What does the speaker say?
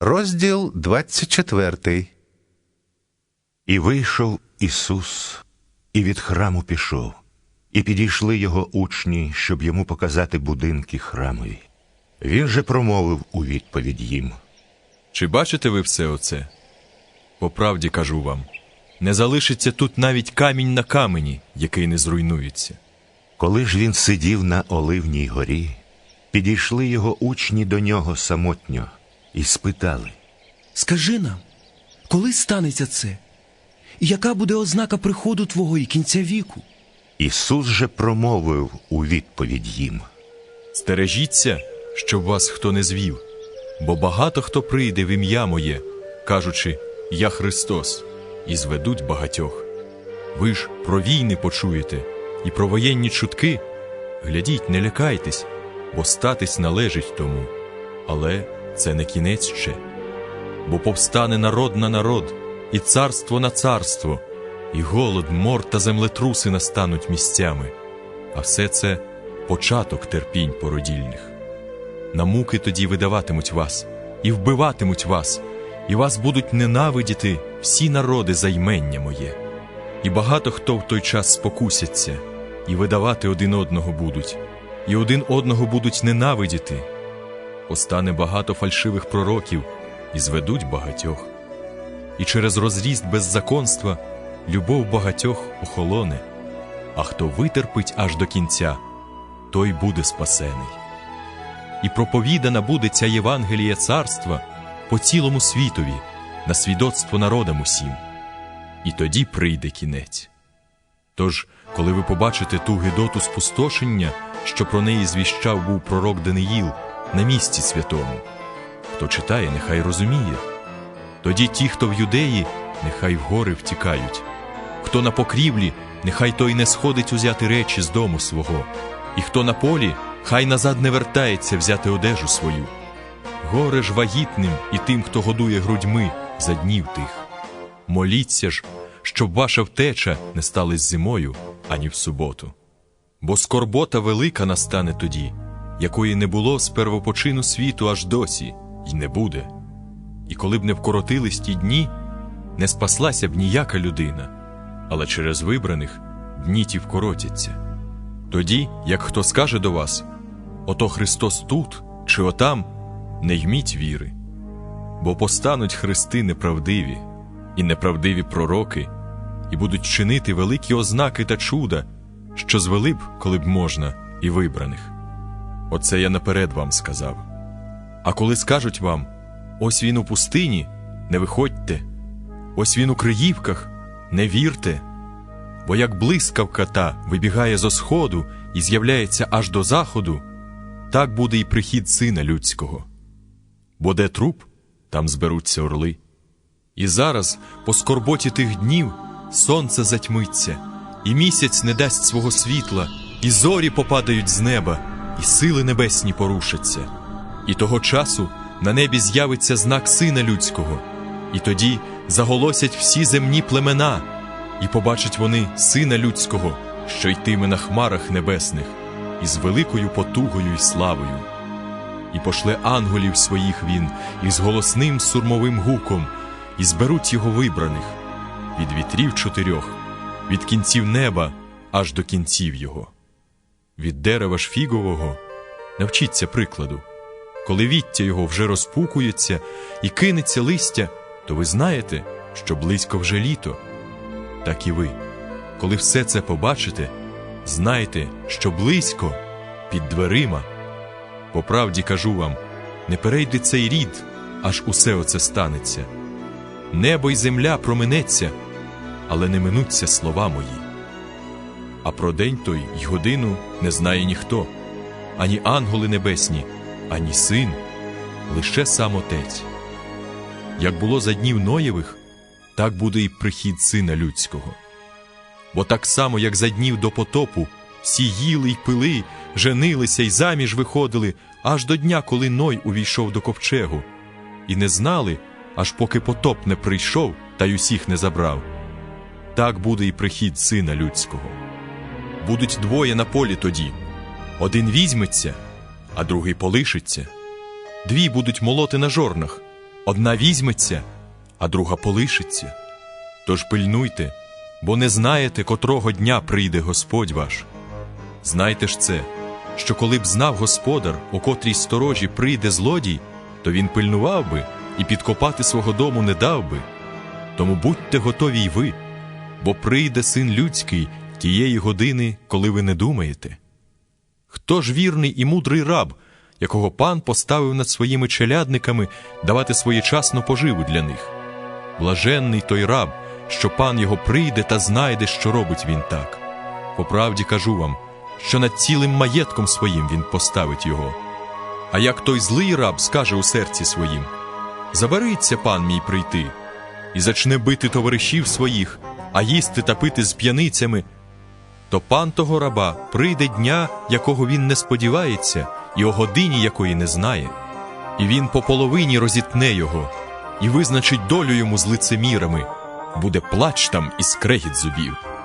Розділ 24. І вийшов Ісус, і від храму пішов, і підійшли його учні, щоб йому показати будинки храмові. Він же промовив у відповідь їм. Чи бачите ви все оце? По правді кажу вам: не залишиться тут навіть камінь на камені, який не зруйнується. Коли ж він сидів на Оливній горі, підійшли його учні до нього самотньо і спитали. Скажи нам, коли станеться це? І яка буде ознака приходу Твого і кінця віку? Ісус же промовив у відповідь їм. Стережіться, щоб вас хто не звів, бо багато хто прийде в ім'я моє, кажучи, Я Христос, і зведуть багатьох. Ви ж про війни почуєте і про воєнні чутки. Глядіть, не лякайтесь, бо статись належить тому. Але це не кінець ще. Бо повстане народ на народ, і царство на царство, і голод, мор та землетруси настануть місцями, а все це початок терпінь породільних. На муки тоді видаватимуть вас, і вбиватимуть вас, і вас будуть ненавидіти всі народи за ймення моє. І багато хто в той час спокусяться, і видавати один одного будуть, і один одного будуть ненавидіти. Постане багато фальшивих пророків і зведуть багатьох. І через розріст беззаконства любов багатьох охолоне, а хто витерпить аж до кінця, той буде спасений. І проповідана буде ця Євангелія царства по цілому світові, на свідоцтво народам усім. І тоді прийде кінець. Тож, коли ви побачите ту гидоту спустошення, що про неї звіщав був пророк Даниїл на місці святому, хто читає, нехай розуміє. Тоді ті, хто в юдеї, нехай в гори втікають, хто на покрівлі, нехай той не сходить узяти речі з дому свого, і хто на полі, хай назад не вертається взяти одежу свою. Горе ж вагітним і тим, хто годує грудьми за днів тих. Моліться ж, щоб ваша втеча не сталась зимою ані в суботу. Бо скорбота велика настане тоді, якої не було з первопочину світу аж досі, й не буде. І коли б не вкоротились ті дні, не спаслася б ніяка людина, але через вибраних дні ті вкоротяться. Тоді, як хто скаже до вас, ото Христос тут чи отам, не йміть віри, бо постануть хрести неправдиві, і неправдиві пророки, і будуть чинити великі ознаки та чуда, що звели б, коли б можна, і вибраних. Оце я наперед вам сказав. А коли скажуть вам, ось він у пустині, не виходьте, ось він у Криївках, не вірте, бо як блискавка та вибігає зо сходу і з'являється аж до заходу, так буде і прихід сина людського. Бо де труп, там зберуться орли. І зараз, по скорботі тих днів, сонце затьмиться, і місяць не дасть свого світла, і зорі попадають з неба, і сили небесні порушаться. І того часу на небі з'явиться знак Сина Людського, і тоді заголосять всі земні племена, і побачать вони Сина Людського, що йтиме на хмарах небесних, із великою потугою і славою. І пошле ангелів своїх він із голосним сурмовим гуком, і зберуть його вибраних від вітрів чотирьох, від кінців неба аж до кінців його. Від дерева ж фігового навчіться прикладу. Коли віття його вже розпукується і кинеться листя, то ви знаєте, що близько вже літо. Так і ви, коли все це побачите, знайте, що близько під дверима. По правді кажу вам, не перейде цей рід, аж усе оце станеться. Небо й земля проминеться, але не минуться слова мої. А про день той й годину не знає ніхто, ані ангели небесні, ані син, лише сам Отець. Як було за днів Ноєвих, так буде і прихід сина людського. Бо так само, як за днів до потопу, всі їли й пили, женилися й заміж виходили, аж до дня, коли Ной увійшов до ковчегу, і не знали, аж поки потоп не прийшов та й усіх не забрав. Так буде і прихід сина людського. Будуть двоє на полі тоді один візьметься, а другий полишиться. Дві будуть молоти на жорнах, Одна візьметься, а друга полишиться. Тож пильнуйте, бо не знаєте, котрого дня прийде Господь ваш. Знайте ж це, що коли б знав господар, у котрій сторожі прийде злодій, то він пильнував би і підкопати свого дому не дав би. Тому будьте готові й ви, бо прийде син людський тієї години, коли ви не думаєте. Хто ж вірний і мудрий раб, якого пан поставив над своїми челядниками давати своєчасну поживу для них? Блаженний той раб, що пан його прийде та знайде, що робить він так. По правді кажу вам, що над цілим маєтком своїм він поставить його. А як той злий раб скаже у серці своїм: Забариться пан мій прийти, і зачне бити товаришів своїх, а їсти та пити з п'яницями, то пан того раба прийде дня, якого він не сподівається, і о годині якої не знає, і він по половині розітне його, і визначить долю йому з лицемірами, буде плач там і скрегіт зубів.